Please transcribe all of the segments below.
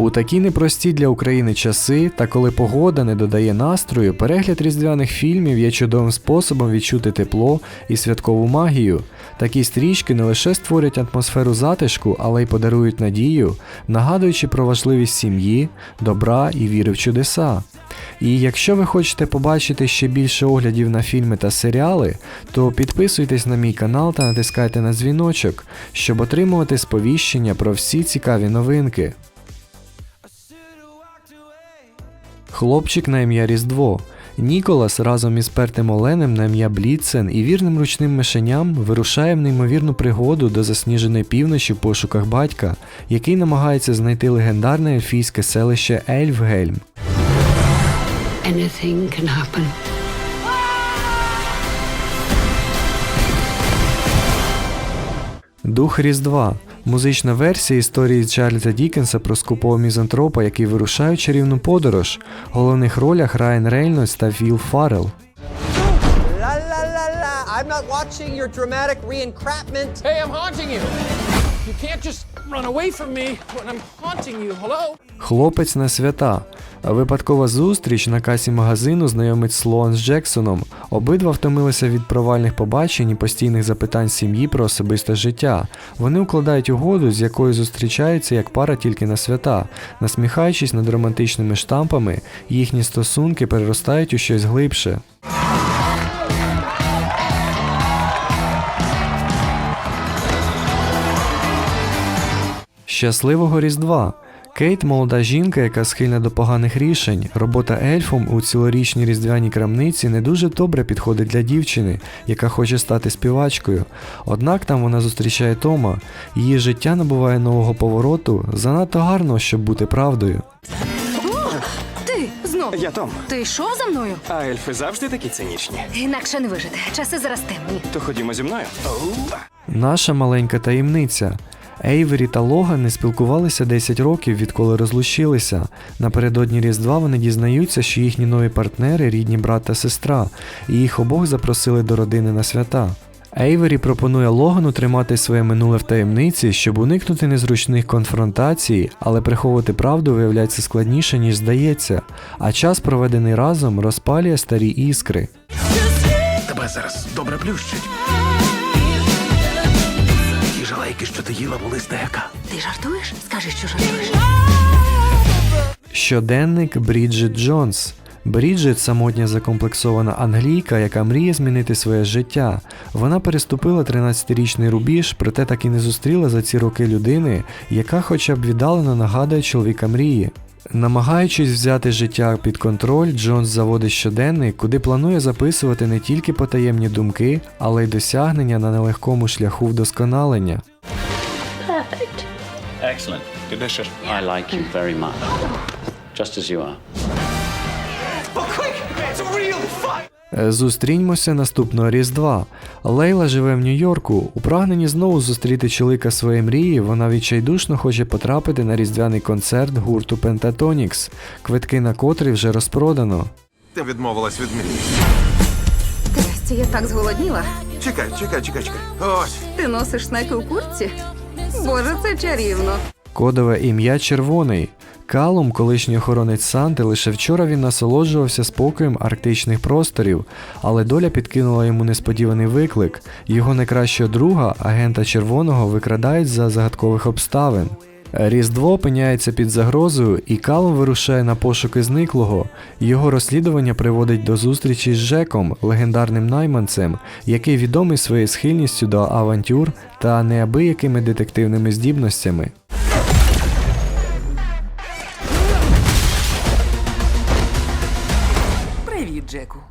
У такі непрості для України часи, та коли погода не додає настрою, перегляд різдвяних фільмів є чудовим способом відчути тепло і святкову магію. Такі стрічки не лише створять атмосферу затишку, але й подарують надію, нагадуючи про важливість сім'ї, добра і віри в чудеса. І якщо ви хочете побачити ще більше оглядів на фільми та серіали, то підписуйтесь на мій канал та натискайте на дзвіночок, щоб отримувати сповіщення про всі цікаві новинки. Хлопчик на ім'я Різдво. Ніколас разом із пертим Оленем на ім'я Бліцен і вірним ручним мишеням вирушає в неймовірну пригоду до засніженої півночі в пошуках батька, який намагається знайти легендарне ельфійське селище Ельфгельм. Anything can happen. Дух Різдва. Музична версія історії Чарльза Дікенса про скупого мізантропа, який вирушає в чарівну подорож. В головних ролях Райан Рейнольдс та Віл Фаррелл. La! I'm not watching your dramatic reencrapment. Hey, I'm haunting you. You can't just Хлопець на свята. Випадкова зустріч на касі магазину знайомить Слоан з Джексоном. Обидва втомилися від провальних побачень і постійних запитань сім'ї про особисте життя. Вони укладають угоду, з якою зустрічаються як пара тільки на свята. Насміхаючись над романтичними штампами, їхні стосунки переростають у щось глибше. Щасливого Різдва! Кейт молода жінка, яка схильна до поганих рішень. Робота ельфом у цілорічній різдвяній крамниці не дуже добре підходить для дівчини, яка хоче стати співачкою. Однак там вона зустрічає Тома. Її життя набуває нового повороту, занадто гарно, щоб бути правдою. Ти знов. Я Том. Ти йшов за мною? А ельфи завжди такі цинічні. Інакше не вижити. Часи зараз темні. То ходімо зі мною. Наша маленька таємниця. Ейвері та Логан не спілкувалися 10 років, відколи розлучилися. Напередодні Різдва вони дізнаються, що їхні нові партнери рідні брат та сестра, і їх обох запросили до родини на свята. Ейвері пропонує Логану тримати своє минуле в таємниці, щоб уникнути незручних конфронтацій, але приховувати правду виявляється складніше, ніж здається, а час, проведений разом, розпалює старі іскри. Тебе зараз добре плющить. Жалейки, що ти їла, були з дека. Ти жартуєш? Скажи, що жартуєш. Щоденник Бріджит Джонс. Бріджит самотня закомплексована англійка, яка мріє змінити своє життя. Вона переступила 13-річний рубіж, проте так і не зустріла за ці роки людини, яка хоча б віддалено нагадує чоловіка мрії. Намагаючись взяти життя під контроль, Джонс заводить щоденник, куди планує записувати не тільки потаємні думки, але й досягнення на нелегкому шляху вдосконалення. Excellent. I like you very much. Just as you are. Е, Зустріньмося наступного Різдва. Лейла живе в Нью-Йорку. У прагненні знову зустріти чоловіка своєї мрії, вона відчайдушно хоче потрапити на різдвяний концерт гурту Pentatonix, квитки на котрий вже розпродано. Ти відмовилась від мрії. Трясті, я так зголодніла. Чекай, чекай, чекай, чекай. Ось. Ти носиш снеки у куртці? Боже, це чарівно. Кодове ім'я Червоний. Калум, колишній охоронець Санти, лише вчора він насолоджувався спокоєм арктичних просторів, але доля підкинула йому несподіваний виклик. Його найкращого друга, агента червоного, викрадають за загадкових обставин. Різдво опиняється під загрозою, і Калум вирушає на пошуки зниклого. Його розслідування приводить до зустрічі з Жеком, легендарним найманцем, який відомий своєю схильністю до авантюр та неабиякими детективними здібностями. Привіт,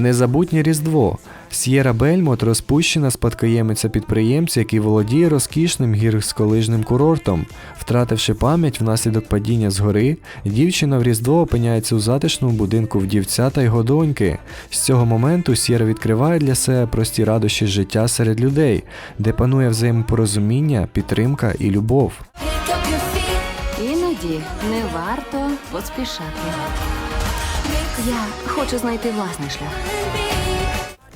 Незабутнє Різдво. С'єра Бельмот розпущена спадкоємиця підприємця, який володіє розкішним гірськолижним курортом. Втративши пам'ять внаслідок падіння з гори, дівчина в Різдво опиняється у затишному будинку вдівця та його доньки. З цього моменту С'єра відкриває для себе прості радощі життя серед людей, де панує взаємопорозуміння, підтримка і любов. Іноді не варто поспішати. Я хочу знайти власний шлях.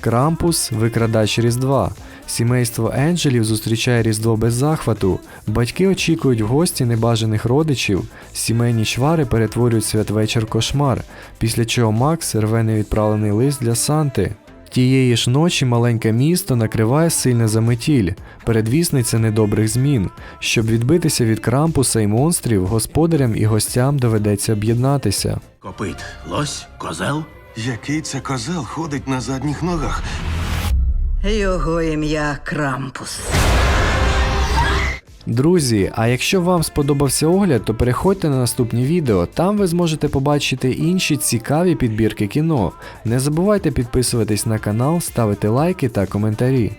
Крампус викрадач Різдва. Сімейство Енджелів зустрічає Різдво без захвату. Батьки очікують в гості небажаних родичів. Сімейні чвари перетворюють святвечір кошмар, після чого Макс рве невідправлений лист для Санти. Тієї ж ночі маленьке місто накриває сильна заметіль, передвісниця недобрих змін. Щоб відбитися від крампуса і монстрів, господарям і гостям доведеться об'єднатися. Копит, лось, козел. Який це козел ходить на задніх ногах? Його ім'я Крампус. Друзі, а якщо вам сподобався огляд, то переходьте на наступні відео. Там ви зможете побачити інші цікаві підбірки кіно. Не забувайте підписуватись на канал, ставити лайки та коментарі.